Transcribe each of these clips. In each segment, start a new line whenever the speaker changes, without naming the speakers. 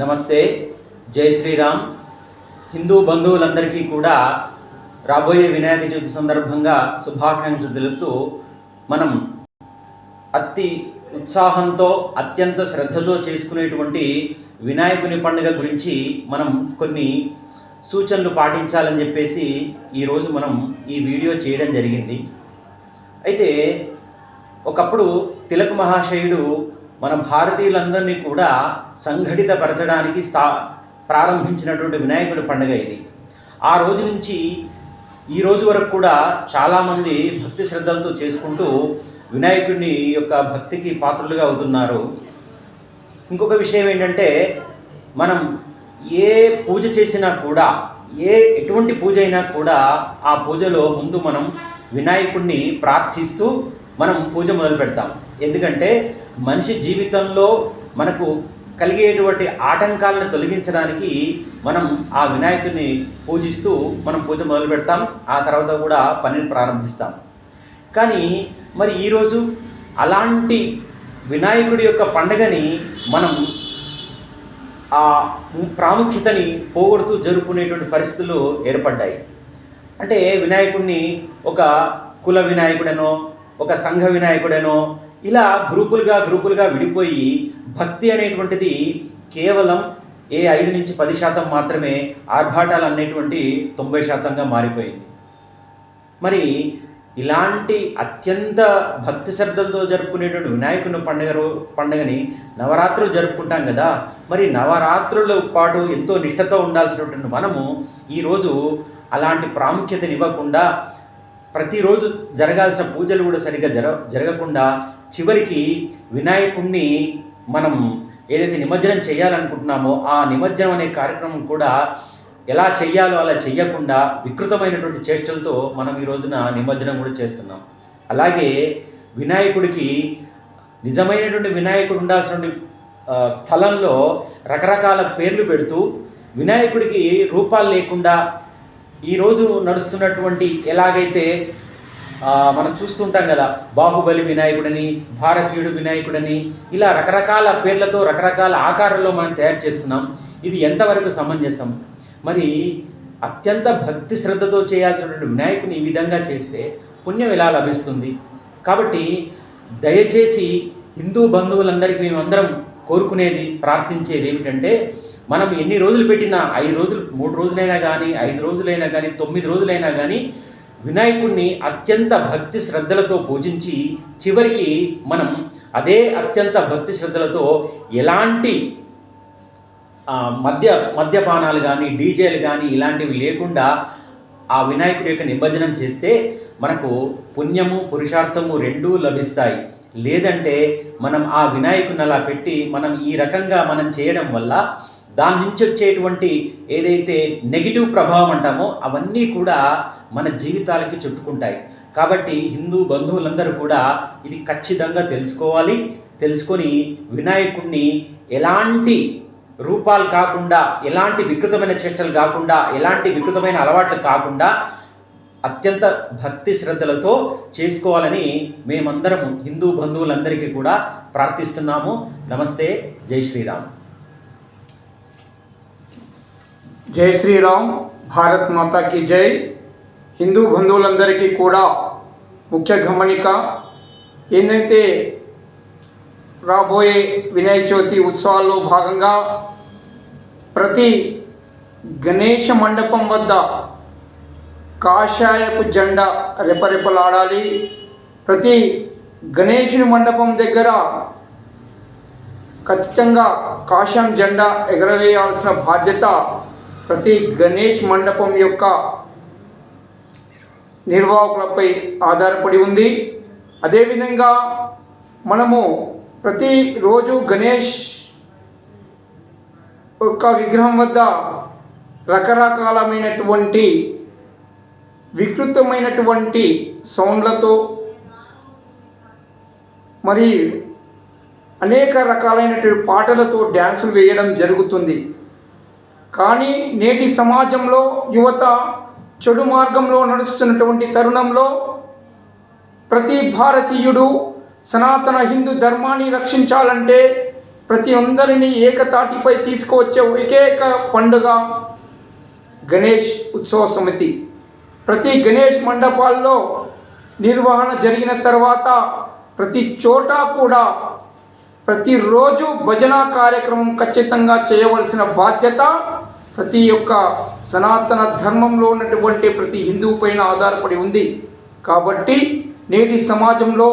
నమస్తే జై శ్రీరామ్. హిందూ బంధువులందరికీ కూడా రాబోయే వినాయక చవితి సందర్భంగా శుభాకాంక్షలు తెలుపుతూ మనం అతి ఉత్సాహంతో అత్యంత శ్రద్ధతో చేసుకునేటువంటి వినాయకుని పండుగ గురించి మనం కొన్ని సూచనలు పాటించాలని చెప్పేసి ఈరోజు మనం ఈ వీడియో చేయడం జరిగింది. అయితే ఒకప్పుడు తిలక్ మహాశయుడు మన భారతీయులందరినీ కూడా సంఘటితపరచడానికి స్థా ప్రారంభించినటువంటి వినాయకుడి పండుగ ఇది. ఆ రోజు నుంచి ఈ రోజు వరకు కూడా చాలామంది భక్తి శ్రద్ధలతో చేసుకుంటూ వినాయకుడిని యొక్క భక్తికి పాత్రులుగా అవుతున్నారు. ఇంకొక విషయం ఏంటంటే మనం ఏ పూజ చేసినా కూడా ఏ ఎటువంటి పూజ అయినా కూడా ఆ పూజలో ముందు మనం వినాయకుడిని ప్రార్థిస్తూ మనం పూజ మొదలు పెడతాం ఎందుకంటే మనిషి జీవితంలో మనకు కలిగేటువంటి ఆటంకాలను తొలగించడానికి మనం ఆ వినాయకుడిని పూజిస్తూ మనం పూజ మొదలు పెడతాం ఆ తర్వాత కూడా పనిని ప్రారంభిస్తాం. కానీ మరి ఈరోజు అలాంటి వినాయకుడి యొక్క పండగని మనం ఆ ప్రాముఖ్యతని పోగొడుతూ జరుపుకునేటువంటి పరిస్థితులు ఏర్పడ్డాయి. అంటే వినాయకుడిని ఒక కుల వినాయకుడనో ఒక సంఘ వినాయకుడనో ఇలా గ్రూపులుగా గ్రూపులుగా విడిపోయి భక్తి అనేటువంటిది కేవలం ఏ ఐదు నుంచి పది శాతం మాత్రమే ఆర్భాటాలు అనేటువంటి తొంభై శాతంగా మారిపోయింది. మరి ఇలాంటి అత్యంత భక్తి శ్రద్ధలతో జరుపుకునేటువంటి వినాయకుని పండుగ పండుగని నవరాత్రులు జరుపుకుంటాం కదా మరి నవరాత్రుల పాటు ఎంతో నిష్టతో ఉండాల్సినటువంటి మనము ఈరోజు అలాంటి ప్రాముఖ్యతనివ్వకుండా ప్రతిరోజు జరగాల్సిన పూజలు కూడా సరిగ్గా జర జరగకుండా చివరికి వినాయకుడిని మనం ఏదైతే నిమజ్జనం చేయాలనుకుంటున్నామో ఆ నిమజ్జనం అనే కార్యక్రమం కూడా ఎలా చెయ్యాలో అలా చెయ్యకుండా వికృతమైనటువంటి చేష్టలతో మనం ఈ రోజున నిమజ్జనం కూడా చేస్తున్నాం. అలాగే వినాయకుడికి నిజమైనటువంటి వినాయకుడు ఉండాల్సినటువంటి స్థలంలో రకరకాల పేర్లు పెడుతూ వినాయకుడికి రూపాలు లేకుండా ఈరోజు నడుస్తున్నటువంటి ఎలాగైతే మనం చూస్తుంటాం కదా బాహుబలి వినాయకుడని భారతీయుడు వినాయకుడని ఇలా రకరకాల పేర్లతో రకరకాల ఆకారాల్లో మనం తయారు చేస్తున్నాం. ఇది ఎంతవరకు సమంజసం? మరి అత్యంత భక్తి శ్రద్ధతో చేయాల్సినటువంటి వినాయకుని ఈ విధంగా చేస్తే పుణ్యం ఎలా లభిస్తుంది? కాబట్టి దయచేసి హిందూ బంధువులందరికీ మేమందరం కోరుకునేది ప్రార్థించేది ఏమిటంటే మనం ఎన్ని రోజులు పెట్టినా ఐదు రోజులు మూడు రోజులైనా కానీ ఐదు రోజులైనా కానీ తొమ్మిది రోజులైనా కానీ వినాయకుడిని అత్యంత భక్తి శ్రద్ధలతో పూజించి చివరికి మనం అదే అత్యంత భక్తి శ్రద్ధలతో ఎలాంటి మద్య మద్యపానాలు కానీ డీజేలు కానీ ఇలాంటివి లేకుండా ఆ వినాయకుడి యొక్క నిమజ్జనం చేస్తే మనకు పుణ్యము పురుషార్థము రెండూ లభిస్తాయి. లేదంటే మనం ఆ వినాయకుని అలా పెట్టి మనం ఈ రకంగా మనం చేయడం వల్ల దాని నుంచి వచ్చేటువంటి ఏదైతే నెగిటివ్ ప్రభావం అంటామో అవన్నీ కూడా మన జీవితాలకి చుట్టుకుంటాయి. కాబట్టి హిందూ బంధువులందరూ కూడా ఇది ఖచ్చితంగా తెలుసుకోవాలి. తెలుసుకొని వినాయకుడిని ఎలాంటి రూపాలు కాకుండా ఎలాంటి వికృతమైన చేష్టలు కాకుండా ఎలాంటి వికృతమైన అలవాట్లు కాకుండా అత్యంత భక్తి శ్రద్ధలతో చేసుకోవాలని మేమందరము హిందూ బంధువులందరికీ కూడా ప్రార్థిస్తున్నాము. నమస్తే. జై శ్రీరామ్.
జై శ్రీరామ్ భారత్ మాతాకి జై. హిందూ బంధువులందరికీ కూడా ముఖ్య గమనిక ఏంటంటే రాబోయే వినాయక చవితి ఉత్సవాల్లో భాగంగా ప్రతి గణేష మండపం వద్ద కాషాయపు జెండా రెపరెపలాడాలి. ప్రతి గణేషుని మండపం దగ్గర ఖచ్చితంగా కాషాయం జెండా ఎగరవేయాల్సిన బాధ్యత ప్రతి గణేష్ మండపం యొక్క నిర్వాహకులపై ఆధారపడి ఉంది. అదేవిధంగా మనము ప్రతిరోజు గణేష్ యొక్క విగ్రహం వద్ద రకరకాలమైనటువంటి వికృతమైనటువంటి సౌండ్లతో మరి అనేక రకాలైనటువంటి పాటలతో డ్యాన్సులు వేయడం జరుగుతుంది. కానీ నేటి సమాజంలో యువత చెడు మార్గంలో నడుస్తున్నటువంటి తరుణంలో ప్రతి భారతీయుడు సనాతన హిందూ ధర్మాన్ని రక్షించాలంటే ప్రతి అందరినీ ఏకతాటిపై తీసుకువచ్చే ఏకైక పండుగ గణేష్ ఉత్సవ సమితి. ప్రతి గణేష్ మండపాల్లో నిర్వహణ జరిగిన తర్వాత ప్రతి చోట కూడా ప్రతిరోజు భజన కార్యక్రమం ఖచ్చితంగా చేయవలసిన బాధ్యత ప్రతి ఒక్క సనాతన ధర్మంలో ఉన్నటువంటి ప్రతి హిందువు పైన ఆధారపడి ఉంది. కాబట్టి నేటి సమాజంలో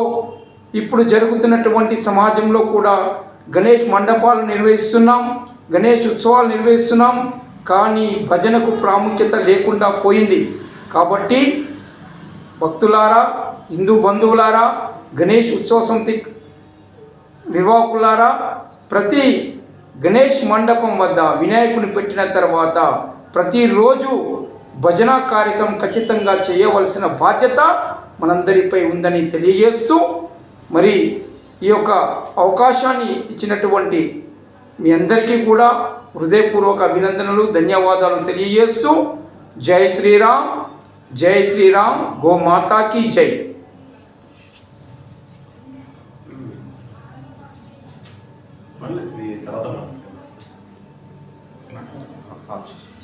ఇప్పుడు జరుగుతున్నటువంటి సమాజంలో కూడా గణేష్ మండపాలు నిర్వహిస్తున్నాం గణేష్ ఉత్సవాలు నిర్వహిస్తున్నాం కానీ భజనకు ప్రాముఖ్యత లేకుండా పోయింది. కాబట్టి భక్తులారా హిందూ బంధువులారా గణేష్ ఉత్సవ సమితి నిర్వాహకులారా ప్రతి గణేష్ మండపం వద్ద వినాయకుని పెట్టిన తర్వాత ప్రతిరోజు భజన కార్యక్రమం ఖచ్చితంగా చేయవలసిన బాధ్యత మనందరిపై ఉందని తెలియజేస్తూ మరి ఈ యొక్క అవకాశాన్ని ఇచ్చినటువంటి మీ అందరికీ కూడా హృదయపూర్వక అభినందనలు ధన్యవాదాలు తెలియజేస్తూ జై శ్రీరామ్ జై శ్రీరామ్ గోమాతాకి జై.
మళ్ళీ మీ తర్వాత మాట్లాడతాం.